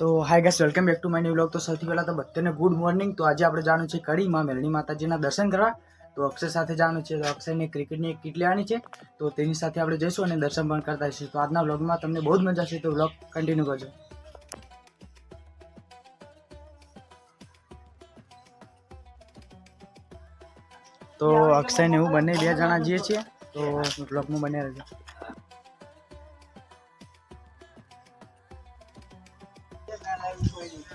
તો hi guys welcome back to my new blog તો સૌથી પહેલાં તો બધાને ગુડ મોર્નિંગ તો આજે આપણે જવાનું છે કડીમાં મેલડી માતાજીના દર્શન કરવા. તો અક્ષય સાથે જવાનું છે તો અક્ષયને ક્રિકેટની એક કીટ લેવાની છે. તો તેની સાથે આપણે જઈશું અને દર્શન પણ કરતા જઈશું તો આજના બ્લોગમાં તમને બહુ જ મજા આવશે. તો બ્લોગ કન્ટિન્યુ કરજો. તો અક્ષય ને હું બંને બે જણા જઈએ છીએ. તો બ્લોગમાં બને રહેજો.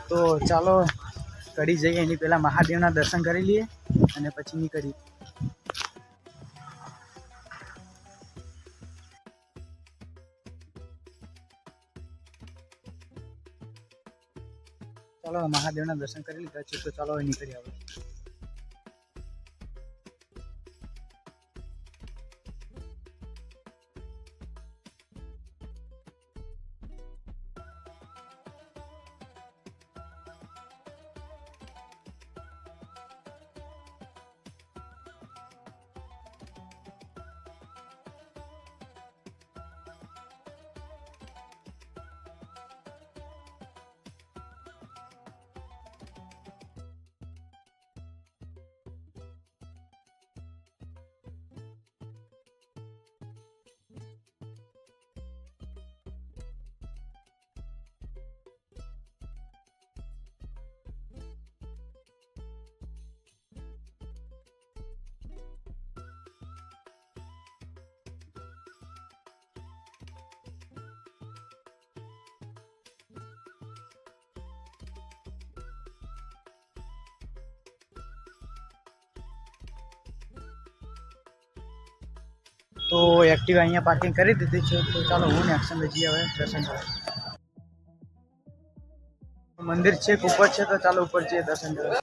તો ચાલો, કડી જઈએ. એની પહેલાં મહાદેવના દર્શન કરી લઈએ અને પછી નીકળીએ. ચાલો, મહાદેવના દર્શન કરી લીધા છે. તો ચાલો નીકળી નીકળીએ તો એક્ટિવા અહીંયા પાર્કિંગ કરી દીધી છે, તો ચાલો હું ને એક્શન જઈએ હવે દર્શન કરવા. મંદિર છે ઉપર છે, તો ચાલો ઉપર જઈએ દર્શન કરવા.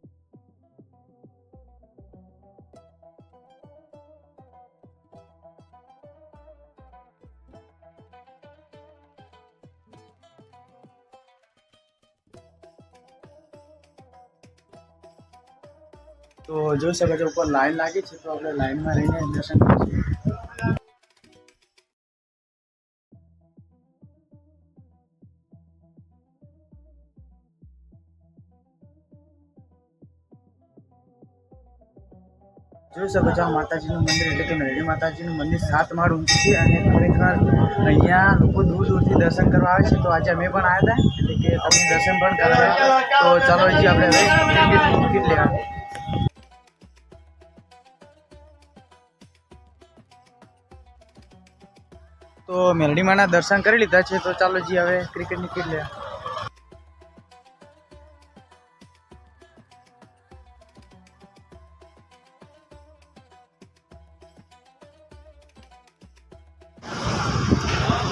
તો જોઈ શકો છો, ઉપર લાઈન લાગી છે, તો આપણે લાઈનમાં રહીને દર્શન કરીશું. જોઈ શકો છો માતાજીનું મંદિર એટલે કે મેરડી માતાજીનું મંદિર સાત માળ ઊંચું છે અને ખરેખર અહીંયા લોકો દૂર દૂરથી દર્શન કરવા આવે છે. તો આજે અમે પણ આવ્યા હતા. એટલે કે અમે દર્શન પણ કરાવ્યા તો ચાલો હજી આપણે હવે ટિકિટ લેવા. તો મેરડીમાના દર્શન કરી લીધા છે. તો ચાલો જી હવે ક્રિકેટની કીટ લેવા.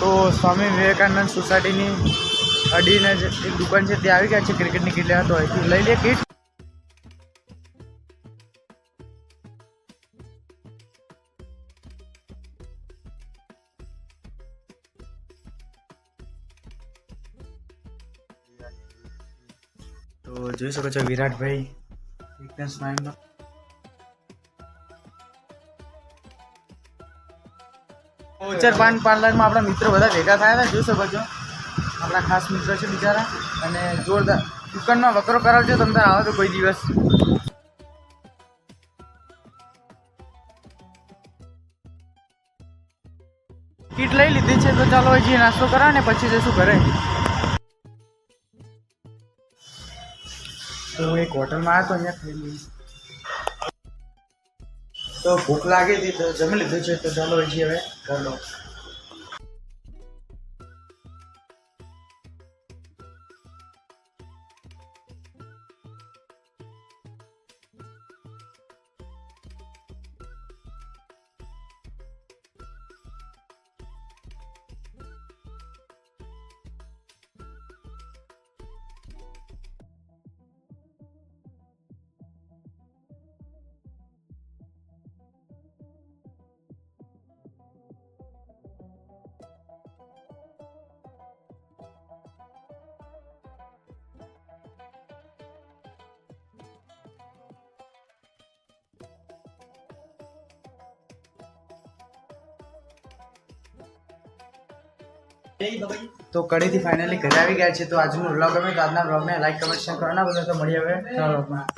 તો સ્વામી વિવેકાનંદ સોસાયટીની અડીને જે એક દુકાન છે, ત્યાં આવી ગયા છે ક્રિકેટની કીટ લેવા તો અહીંથી લઈ લે કીટ. તો જોઈ શકો છો વિરાટભાઈ, એકદમ સ્માઇલમાં ઓચર પાન પાર્લરમાં આપણા મિત્રો બધા ભેગા થયા હતા જોઈ શકો આપણા ખાસ મિત્રો છે બિચારા. અને જોરદાર. દુકાનમાં વકરો કરાવજો તમને આવો તો કોઈ દિવસ. કીટ લઈ લીધી છે, તો ચાલો હજી નાસ્તો કરા ને પછી જશું ઘરે. તો એક હોટલમાં આવ્યો તો અહીંયા ખાઈ લઈએ. તો ભૂખ લાગી હતી તો જમી લીધું છે તો ચાલો હજી હવે ઘરનો. તો કડીથી ફાઇનલી ઘરે આવી ગયા છે તો આજનો વ્લોગ ગમે તો આજના વ્લોગને લાઈક કમેન્ટ શેર કરવાના. બધા તો મળી હવે.